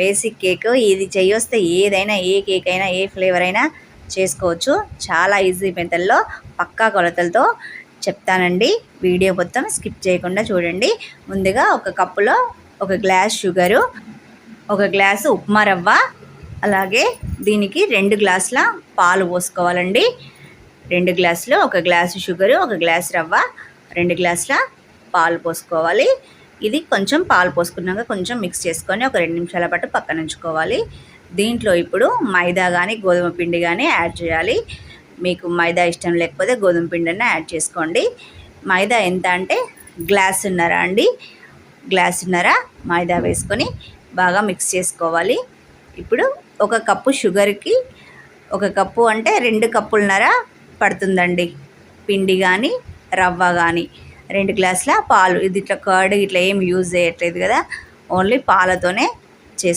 Basic cake. ఇది చేయొస్తే ఏదైనా ఏ cake అయినా ఏ ఫ్లేవర్ అయినా చేసుకోవచ్చు. చాలా ఈజీ మెథడ్లో పక్కా కొలతలతో చెప్తానండి. వీడియో మొత్తం స్కిప్ చేయకుండా చూడండి. ముందుగా ఒక కప్పులో ఒక గ్లాస్ షుగరు ఒక గ్లాసు ఉప్మా రవ్వ అలాగే దీనికి రెండు గ్లాసుల పాలు పోసుకోవాలండి. రెండు గ్లాసులు ఒక గ్లాసు షుగరు ఒక గ్లాస్ రవ్వ రెండు గ్లాసుల పాలు పోసుకోవాలి. ఇది కొంచెం పాలు పోసుకున్నాక కొంచెం మిక్స్ చేసుకొని ఒక రెండు నిమిషాల పాటు పక్కన ఉంచుకోవాలి. దీంట్లో ఇప్పుడు మైదా కానీ గోధుమ పిండి కానీ యాడ్ చేయాలి. మీకు మైదా ఇష్టం లేకపోతే గోధుమ పిండి యాడ్ చేసుకోండి. మైదా ఎంత అంటే గ్లాసున్నర అండి. గ్లాస్ ఉన్నారా మైదా వేసుకొని బాగా మిక్స్ చేసుకోవాలి. ఇప్పుడు ఒక కప్పు షుగర్కి ఒక కప్పు అంటే రెండు కప్పులన్నర పడుతుందండి. పిండి కానీ రవ్వ కానీ రెండు గ్లాసుల పాలు. ఇది ఇట్లా కర్డ్ ఇట్లా ఏం యూజ్ చేయట్లేదు కదా. ఓన్లీ పాలతోనే